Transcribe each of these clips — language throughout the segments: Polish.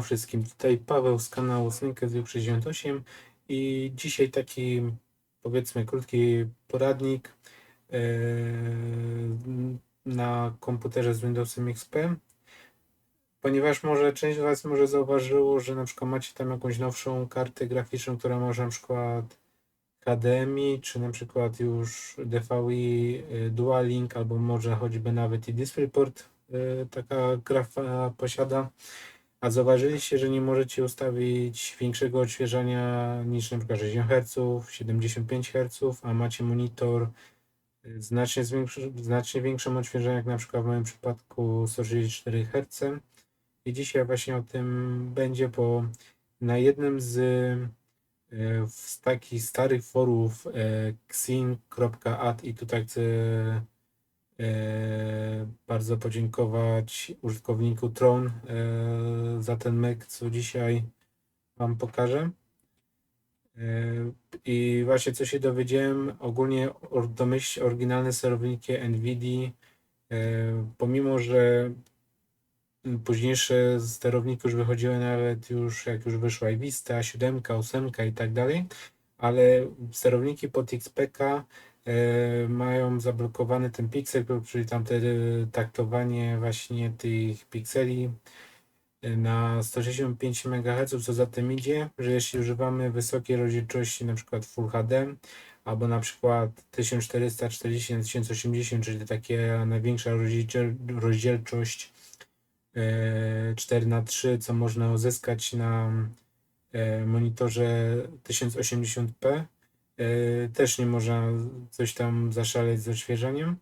Wszystkim, tutaj Paweł z kanału Synkę 68 i dzisiaj taki powiedzmy krótki poradnik e, na komputerze z Windowsem XP, ponieważ może część z Was może zauważyło, że na przykład macie tam jakąś nowszą kartę graficzną, która może na przykład HDMI, czy na przykład już DVI e, Dual Link, albo może choćby nawet i DisplayPort e, taka grafa posiada. A zauważyliście, że nie możecie ustawić większego odświeżania niż przykład 60 Hz, 75 Hz, a macie monitor znacznie, zwiększy, znacznie większym odświeżeniem, jak na przykład w moim przypadku 164 Hz. I dzisiaj właśnie o tym będzie, bo na jednym z, e, z takich starych forów e, xin.at i tutaj chcę bardzo podziękować użytkowniku Tron e, za ten myk, co dzisiaj Wam pokażę. E, I właśnie co się dowiedziałem, ogólnie domyśl oryginalne sterowniki NVIDIA, pomimo że późniejsze sterowniki już wychodziły nawet już jak już wyszła i Vista, 7, 8 i tak dalej, ale sterowniki pod XPK E, mają zablokowany ten pixel, czyli tam te taktowanie właśnie tych pikseli e, na 165 MHz, co za tym idzie, że jeśli używamy wysokiej rozdzielczości, przykład Full HD, albo na przykład 1440 na 1080, czyli takie największa rozdzielczość 4 na 3 co można uzyskać na e, monitorze 1080p, E, też nie można coś tam zaszaleć z odświeżaniem.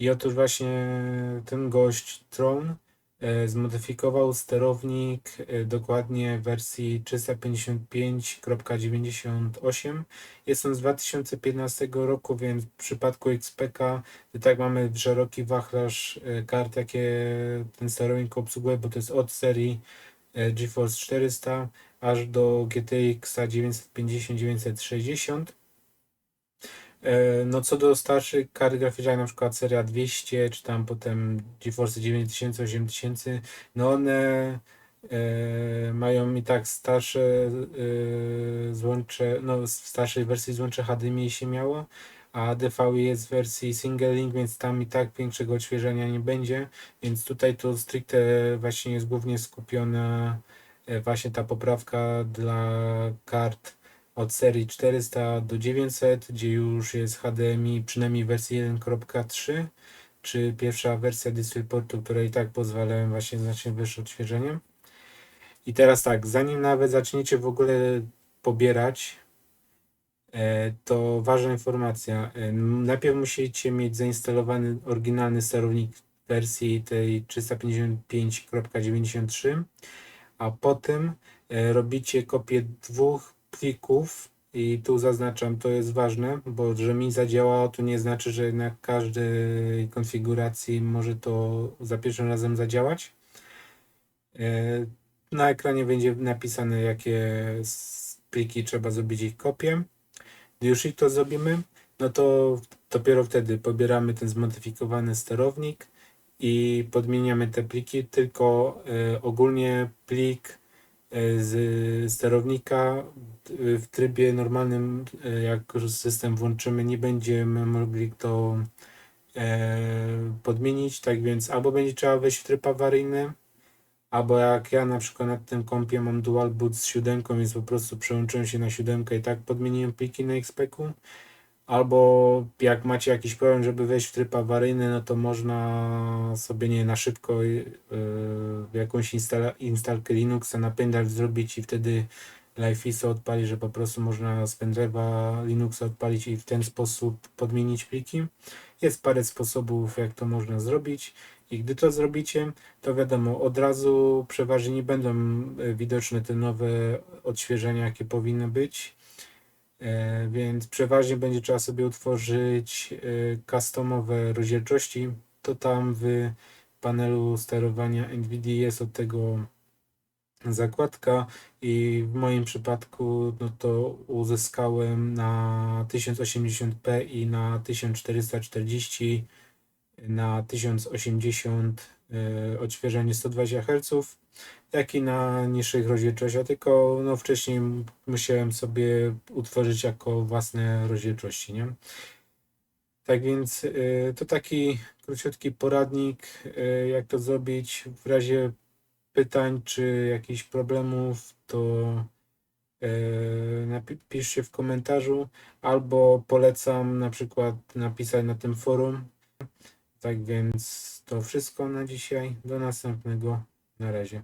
I otóż właśnie ten gość Tron e, zmodyfikował sterownik e, dokładnie w wersji 355.98. Jest on z 2015 roku, więc w przypadku XPK i tak mamy szeroki wachlarz kart, jakie ten sterownik obsługuje, bo to jest od serii GeForce 400 aż do GTX 950-960. E, no co do starszych kart graficznych, na przykład seria 200, czy tam potem GeForce 9000, 8000, no one e, mają i tak starsze e, złącze, no w starszej wersji złącze HDMI się miało, a DVI jest w wersji single link, więc tam i tak większego odświeżenia nie będzie, więc tutaj to stricte właśnie jest głównie skupiona e, właśnie ta poprawka dla kart od serii 400 do 900, gdzie już jest HDMI przynajmniej wersji 1.3, czy pierwsza wersja DisplayPortu, które i tak pozwalają właśnie znacznie wyższe odświeżenie. I teraz tak, zanim nawet zaczniecie w ogóle pobierać, e, to ważna informacja. E, najpierw musicie mieć zainstalowany oryginalny sterownik wersji tej 355.93, a potem e, robicie kopię dwóch plików i tu zaznaczam, to jest ważne, bo że mi zadziałało, to nie znaczy, że na każdej konfiguracji może to za pierwszym razem zadziałać. E, na ekranie będzie napisane, jakie pliki trzeba zrobić ich kopię. Gdy już ich to zrobimy, no to dopiero wtedy pobieramy ten zmodyfikowany sterownik i podmieniamy te pliki, tylko y, ogólnie plik z sterownika w trybie normalnym, e, jak system włączymy, nie będziemy mogli to e, podmienić, tak więc albo będzie trzeba wejść w tryb awaryjny, albo jak ja na przykład na tym kompie mam dual boot z siódemką, więc po prostu przełączyłem się na siódemkę i tak podmieniłem pliki na XP-ku. Albo jak macie jakiś problem, żeby wejść w tryb awaryjny, no to można sobie nie na szybko yy, jakąś instalkę Linuxa na pendrive zrobić i wtedy LifeISO odpalić, że po prostu można z pendrive'a Linuxa odpalić i w ten sposób podmienić pliki. Jest parę sposobów, jak to można zrobić. I gdy to zrobicie, to wiadomo, od razu przeważnie nie będą e, widoczne te nowe odświeżenia, jakie powinny być. E, więc przeważnie będzie trzeba sobie utworzyć e, customowe rozdzielczości. To tam w panelu sterowania NVIDIA jest od tego zakładka i w moim przypadku no to uzyskałem na 1080p i na 1440 na 1080 e, odświeżenie 120 Hz, jak i na niższych rozdzielczościach, tylko no, wcześniej musiałem sobie utworzyć jako własne rozdzielczości, nie? Tak więc e, to taki króciutki poradnik, e, jak to zrobić. W razie pytań czy jakichś problemów, to e, napiszcie w komentarzu, albo polecam na przykład napisać na tym forum. Tak więc to wszystko na dzisiaj. Do następnego. Na razie.